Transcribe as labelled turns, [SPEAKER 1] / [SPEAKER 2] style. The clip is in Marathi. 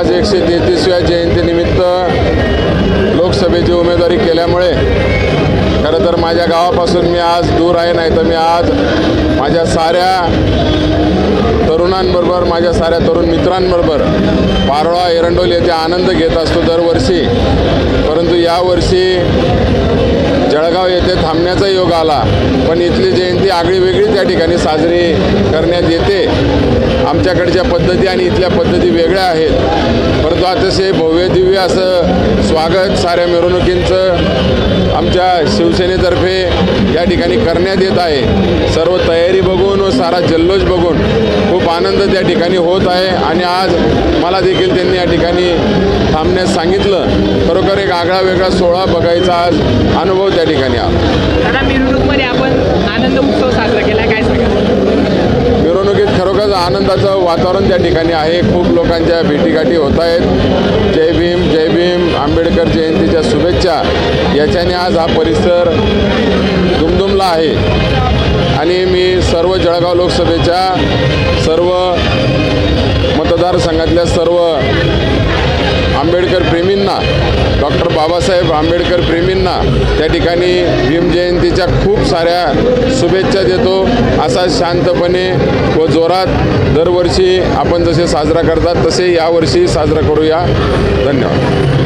[SPEAKER 1] आज एकशे तेहतीसव्या जयंतीनिमित्त लोकसभेची उमेदवारी केल्यामुळे खरं तर माझ्या गावापासून मी आज दूर आहे नाही तर मी आज माझ्या साऱ्या तरुणांबरोबर माझ्या साऱ्या तरुण मित्रांबरोबर पारोळा एरंडोल येथे आनंद घेत असतो दरवर्षी. परंतु यावर्षी जळगाव येथे थांबण्याचा योग आला पण इथली जयंती आगळी वेगळी त्या ठिकाणी साजरी करण्यात येते. आमच्याकडच्या पद्धती आणि इथल्या पद्धती वेगळ्या आहेत. परंतु अतिशय भव्य दिव्य असं स्वागत साऱ्या मिरवणुकींचं आमच्या शिवसेनेतर्फे या ठिकाणी करण्यात येत आहे. सर्व तयारी बघून व सारा जल्लोष बघून खूप आनंद त्या ठिकाणी होत आहे आणि आज मला देखील त्यांनी या ठिकाणी थांबण्यास सांगितलं. खरोखर एक आगळा वेगळा सोहळा बघायचा आज अनुभव त्या ठिकाणी आला.
[SPEAKER 2] मिरवणूकमध्ये आपण आनंद उत्सव साजरा केला काय
[SPEAKER 1] मिरवणुकीत खरोखर आनंदाचं वातावरण त्या ठिकाणी आहे. खूप लोकांच्या भेटीगाठी होत आहेत. जय भीम. आंबेडकर जयंतीच्या शुभेच्छा. याच्याने आज हा परिसर दुमदुमला आहे. आणि मी सर्व जळगाव लोकसभेच्या सर्व मतदारसंघातल्या सर्व आंबेडकर प्रेमींना डॉक्टर बाबासाहेब आंबेडकर प्रेमींना त्या ठिकाणी भीम जयंतीच्या खूप साऱ्या शुभेच्छा देतो. असा शांतपणे व जोरात दरवर्षी आपण जसे साजरा करतात तसे यावर्षी साजरा करूया. धन्यवाद.